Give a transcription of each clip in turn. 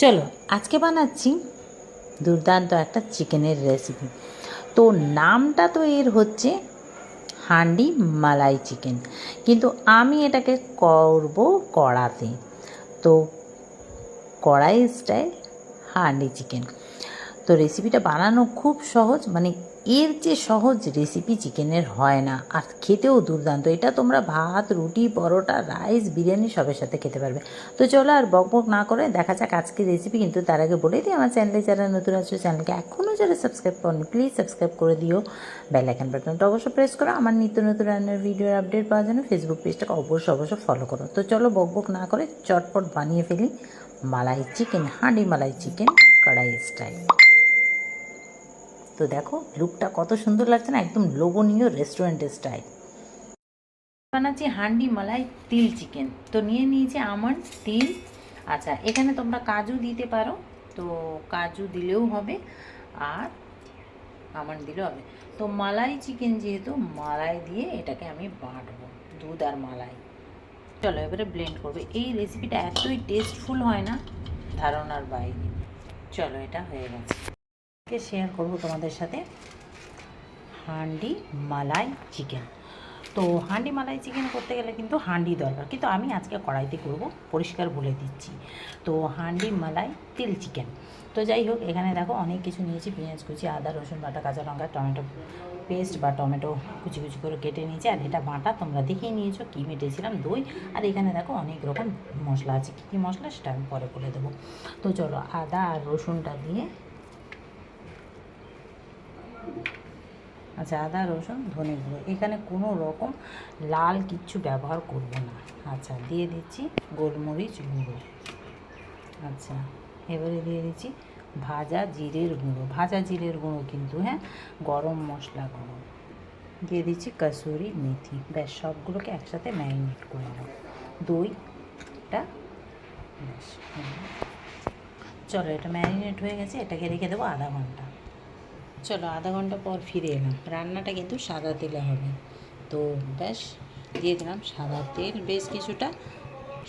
চলো, আজকে বানাচ্ছি দুর্দান্ত একটা চিকেনের রেসিপি তো নামটা তো এর হচ্ছে হান্ডি মালাই চিকেন। কিন্তু আমি এটাকে করব কড়াতে। তো কড়াই স্টাইল হান্ডি চিকেন। তো রেসিপিটা বানানো খুব সহজ মানে এর যে সহজ রেসিপি চিকেনের হয় না। আর খেতেও দুর্দান্ত। এটা তোমরা ভাত, রুটি, পরোটা রাইস বিরিয়ানি সবের সাথে খেতে পারবে। তো চলো আর বক বক না করে দেখা যাক আজকের রেসিপি কিন্তু তার আগে বলে দিই, আমার চ্যানেলে যারা নতুন আছে চ্যানেলকে এখনও যারা সাবস্ক্রাইব করনি প্লিজ সাবস্ক্রাইব করে দিও। বেল আইকন বাটনটা অবশ্যই প্রেস করো। আমার নিত্য নতুন রান্নার ভিডিওর আপডেট পাওয়ার জন্য ফেসবুক পেজটাকে অবশ্যই অবশ্যই ফলো করো। তো চলো বক বক না করে চটপট বানিয়ে ফেলি। Malai chicken handi malai chicken kadai style তো দেখো লুকটা কত সুন্দর লাগছে না, একদম লোভনীয় রেস্টুরেন্টের স্টাইল বানাচ্ছি হান্ডি মালাই তিল চিকেন। তো নিয়ে নিয়েছি আমার তিল। আচ্ছা এখানে তোমরা কাজু দিতে পারো, তো কাজু দিলেও হবে, আর আমার দিলেও হবে। তো মালাই চিকেন যেহেতু, মালাই দিয়ে এটাকে আমি বাটবো, দুধ আর মালাই। চলো, এবারে ব্লেন্ড করবে। এই রেসিপিটা এতই টেস্টফুল হয় না, ধারণার বাইরে। চলো, এটা হয়ে গেছে। আজকে শেয়ার করব তোমাদের সাথে হান্ডি মালাই চিকেন। তো হান্ডি মালাই চিকেন করতে গেলে কিন্তু হান্ডি দরকার। কিন্তু আমি আজকে কড়াইতে করব, পরিষ্কার বলে দিচ্ছি। তো হান্ডি মালাই তিল চিকেন। তো যাই হোক, এখানে দেখো অনেক কিছু নিয়েছি, পেঁয়াজ কুচি, আদা, রসুন বাটা, কাঁচা লঙ্কা, টমেটো পেস্ট বা টমেটো কুচি কুচি করে কেটে নিয়েছি। আর এটা বাটা তোমরা দেখেই নিয়েছো, কী মেটেছিলাম দই। আর এখানে দেখো অনেক রকম মশলা আছে। কী কী মশলা সেটা আমি পরে বলে দেবো। তো চলো আদা আর রসুনটা দিয়ে আচ্ছা আদা, রসুন, ধনে গুঁড়ো। এখানে কোনো রকম লাল কিচ্ছু ব্যবহার করব না। আচ্ছা দিয়ে দিচ্ছি গোলমরিচ গুঁড়ো। আচ্ছা এবারে দিয়ে দিচ্ছি ভাজা জিরের গুঁড়ো। ভাজা জিরের গুঁড়ো কিন্তু হ্যাঁ গরম মশলা গুঁড়ো। দিয়ে দিচ্ছি কাসুরি মেথি। ব্যাস, সবগুলোকে একসাথে ম্যারিনেট করে নেব দইটা ব্যাস। চলো, এটা ম্যারিনেট হয়ে গেছে, এটাকে রেখে দেবো আধা ঘণ্টা। চলো আধা ঘণ্টা পর ফিরে এলাম। রান্নাটা কিন্তু সাদা তেলে হবে। তো ব্যাস, দিয়ে দিলাম সাদা তেল, বেশ কিছুটা।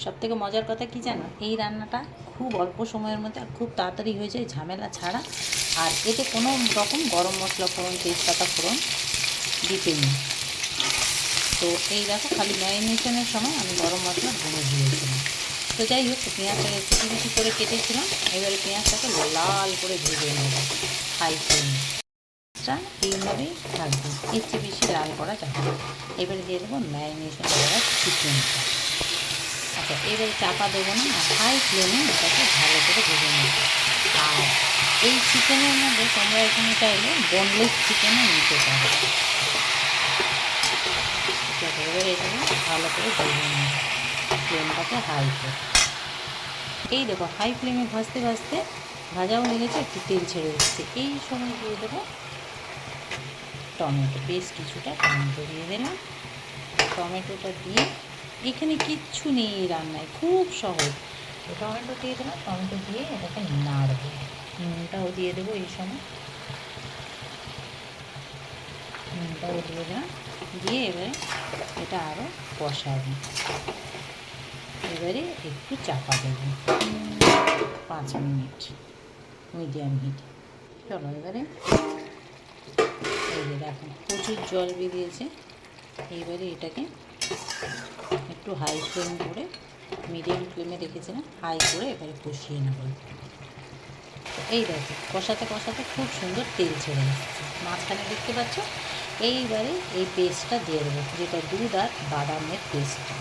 সব থেকে মজার কথা কি জানো? এই রান্নাটা খুব অল্প সময়ের মধ্যে আর খুব তাড়াতাড়ি হয়ে যায় ঝামেলা ছাড়া। আর এতে কোনো রকম গরম মশলা ফোড়ন, তেজপাতা ফোড়ন দিতে নেই। তো এই দেখো, খালি ম্যারিনেশনের সময় আমি গরম মশলা গুঁড়ো দিয়েছিলাম। তো যাই হোক পেঁয়াজটাকে কুচি কুচি করে কেটেছিলাম। এবারে পেঁয়াজটাকে লাল করে ভেজে নেব। হাই ফ্লেমে টা এইভাবেই থাকবে। এর চেয়ে বেশি লাল করা যাবে এবারে দিয়ে দেবো ম্যারিনেশন করা চিকেনটা। আচ্ছা এবারে চাপা দেবো না হাই ফ্লেমে এটাকে ভালো করে ভেজে নেব। আর এই চিকেনের মধ্যে তোমরা এখানে চাইলে বোনলেস চিকেনও নিতে পারো। এবারে এটাকে ভালো করে ভেজে নেব। ফ্লেমটাকে হাই করে। এই দেখো, হাই ফ্লেমে ভাজতে ভাজতে ভাজাও হয়ে গেছে একটু তেল ছেড়ে দিচ্ছে। এই সময় দিয়ে দেবো টমেটো, বেশ কিছুটা টমেটো দিয়ে দিলাম। টমেটোটা দিয়ে এখানে কিচ্ছু নেই রান্নায়, খুব সহজ। টমেটো দিয়ে দিলাম, টমেটো দিয়ে এটাকে নাড়বো। নুনটাও দিয়ে দেবো এই সময়। নুনটাও দিয়ে দিলাম, দিয়ে এবারে এটা আরও কষাবো। এবারে একটু চাপা দেবো। পাঁচ মিনিট, মিডিয়াম হিট। চলো এবারে এই দেখো প্রচুর জল বেরিয়েছে। এইবারে এটাকে একটু হাই ফ্লেম করে মিডিয়াম ফ্লেমে রেখেছিলাম হাই করে এবারে কষিয়ে নেব। এই দেখো কষাতে কষাতে খুব সুন্দর তেল ছেড়ে এসেছে। মাঝখানে দেখতে পাচ্ছ? এইবারে এই পেস্টটা দিয়ে দেবো, যেটা দুধ আর বাদামের পেস্টটা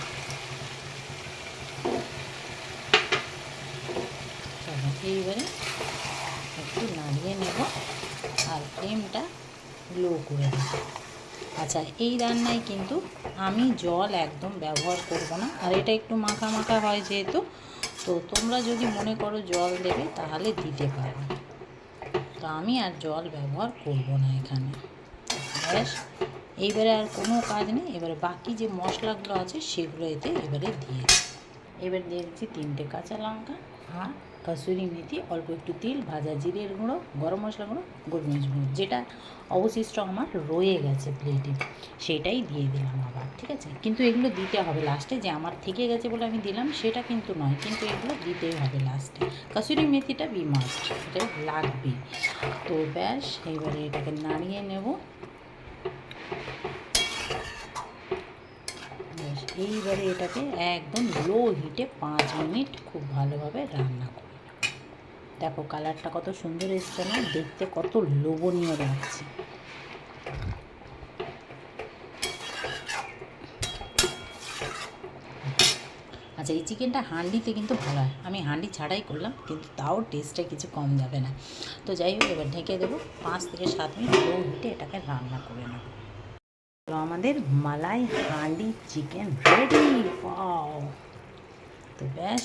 এইবারে একটু নাড়িয়ে নেব, আর ফ্লেমটা লো করে দেব আচ্ছা এই রান্নায় কিন্তু আমি জল একদম ব্যবহার করব না। আর এটা একটু মাখা মাখা হয় যেহেতু, তো তোমরা যদি মনে করো জল দেবে তাহলে দিতে পারো। তো আমি আর জল ব্যবহার করব না এখানে। ব্যাস, এইবারে আর কোনো কাজ নেই। এবারে বাকি যে মশলাগুলো আছে সেগুলো এতে এবারে দিয়ে। এবার দিয়ে দিচ্ছি তিনটে কাঁচা লঙ্কা, আর কসুরি মেথি, অল্প একটু তিল, ভাজা জিরের গুঁড়ো, গরম মশলা গুঁড়ো, গোলমরিচ গুঁড়ো, যেটা অবশিষ্ট আমার রয়ে গেছে প্লেটে সেটাই দিয়ে দিলাম আবার, ঠিক আছে? কিন্তু এগুলো দিতে হবে লাস্টে যে আমার থেকে গেছে বলে আমি দিলাম, সেটা কিন্তু নয়, কিন্তু এগুলো দিতেই হবে লাস্টে কসুরি মেথিটা বি মাস্ট এটা লাগবে তো ব্যাস, এবারে এটাকে নাড়িয়ে নেব। এইবারে এটাকে একদম লো হিটে পাঁচ মিনিট খুব ভালোভাবে রান্না করব। দেখো কালারটা কত সুন্দর এসছে না? দেখতে কত লোভনীয় লাগছে। আচ্ছা এই চিকেনটা হাঁডিতে কিন্তু ভালো হয়। আমি হাঁডি ছাড়াই করলাম, কিন্তু তাও টেস্টে কিছু কম যাবে না। তো যাই হোক, এবার ঢেকে দেবো। পাঁচ থেকে সাত মিনিট লো হিটে এটাকে রান্না করে নেব। তো আমাদের মালাই হাঁডি চিকেন রেডি পাও তো ব্যাস,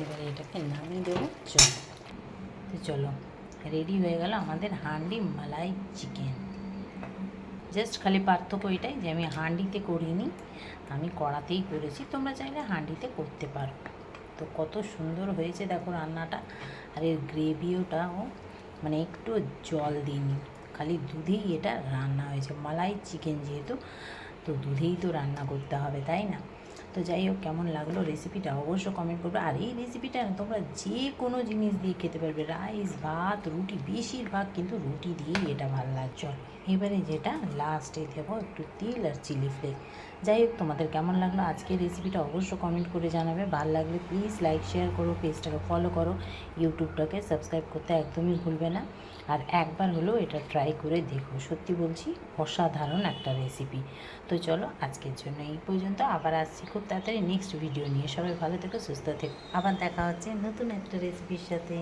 এবারে এটাকে নামিয়ে দেবো। চলো। তো চলো। রেডি হয়ে গেল আমাদের হাঁডি মালাই চিকেন জাস্ট খালি পার্থক্য এটাই যে আমি হাঁডিতে করিনি, আমি কড়াতেই করেছি, তোমরা চাইলে হাঁডিতে করতে পারো। তো কত সুন্দর হয়েছে দেখো রান্নাটা। আর এর গ্রেভিওটাও মানে একটু জল দিইনি, খালি দুধেই এটা রান্না হয়েছে। মালাই চিকেন যেহেতু, তো দুধেই তো রান্না করতে হবে, তাই না? তো যাই হোক, কেমন লাগল রেসিপিটা অবশ্য কমেন্ট করবে। আর এই রেসিপিটা তোমরা যে কোনো জিনিস দিয়ে খেতে পারবে। রাইস ভাত, রুটি, বেশিরভাগ কিন্তু রুটি দিয়েই এটা ভালো লাগে চলো, এবারে যেটা লাস্টে দেবো একটু তিল আর চিলি ফ্লেক যাই হোক, তোমাদের কেমন লাগল আজকের রেসিপিটা অবশ্য কমেন্ট করে জানাবে। ভালো লাগলে প্লিজ লাইক শেয়ার করো পেজটাকে ফলো করো। ইউটিউবটাকে সাবস্ক্রাইব করতে একদমই ভুলবে না। আর একবার হলেও এটা ট্রাই করে দেখো। সত্যি বলছি, অসাধারণ একটা রেসিপি তো চলো, আজকের জন্য এই পর্যন্ত। আবার আসছি খুব তাড়াতাড়ি নেক্সট ভিডিও নিয়ে সবাই ভালো থেকো, সুস্থ থেকো। আবার দেখা হচ্ছে নতুন একটা রেসিপির সাথে।